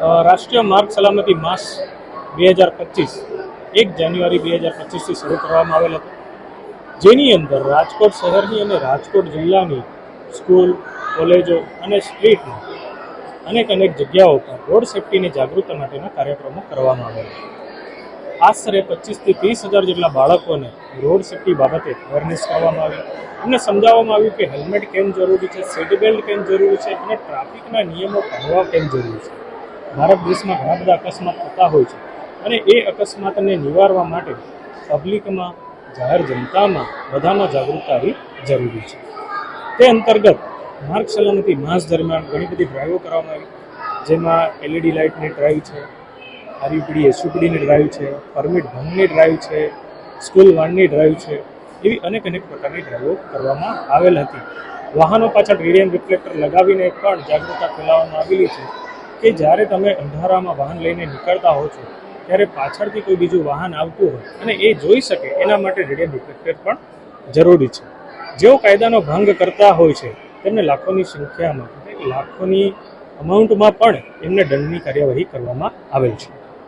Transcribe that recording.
રાષ્ટ્રીય માર્ગ સલામતી માસ બે હજાર પચીસ, એક જાન્યુઆરી બે હજાર પચીસથી શરૂ કરવામાં આવેલ હતો. જેની અંદર રાજકોટ શહેરની અને રાજકોટ જિલ્લાની સ્કૂલ, કોલેજો અને સ્ટ્રીટમાં અનેક અનેક જગ્યાઓ પર રોડ સેફટીની જાગૃતિ માટેના કાર્યક્રમો કરવામાં આવેલા. આશરે પચીસથી ત્રીસ હજાર જેટલા બાળકોને રોડ સેફટી બાબતે અવેરનેસ કરવામાં આવી એમને સમજાવવામાં આવ્યું કે હેલ્મેટ કેમ જરૂરી છે, સીટ બેલ્ટ કેમ જરૂરી છે અને ટ્રાફિકના નિયમો પાળવા કેમ જરૂરી છે. ભારત દેશમાં ઘણા બધા અકસ્માત થતા હોય છે. અને એ અકસ્માતને નિવારવા માટે પબ્લિકમાં, જાહેર જનતામાં બધામાં જાગૃતતા આવી જરૂરી છે. તે અંતર્ગત માર્ગ સલામતી માસ દરમિયાન ઘણી બધી ડ્રાઈવો કરવામાં આવી. જેમાં એલઈડી લાઇટની ડ્રાઈવ છે, આરયુપીડી, એસયુપીડીની ડ્રાઈવ છે, પરમિટ ભંગની ડ્રાઈવ છે, સ્કૂલ વાનની ડ્રાઈવ છે, એવી અનેક અનેક પ્રકારની ડ્રાઈવો કરવામાં આવેલ હતી. વાહનો પાછળ રેડિયમ રિફ્લેક્ટર લગાવીને પણ જાગૃતતા ફેલાવવામાં આવેલી છે. કે જ્યારે તમે અંધારામાં વાહન લઈને નીકળતા હો છો, ત્યારે પાછળથી કોઈ બીજું વાહન આવતું હોય અને એ જોઈ શકે, એના માટે રેડિયો ડિટેક્ટર પણ જરૂરી છે. જેઓ કાયદાનો ભંગ કરતા હોય છે, તેમને લાખોની સંખ્યામાં, લાખોની અમાઉન્ટમાં પણ એમને દંડની કાર્યવાહી કરવામાં આવેલ છે.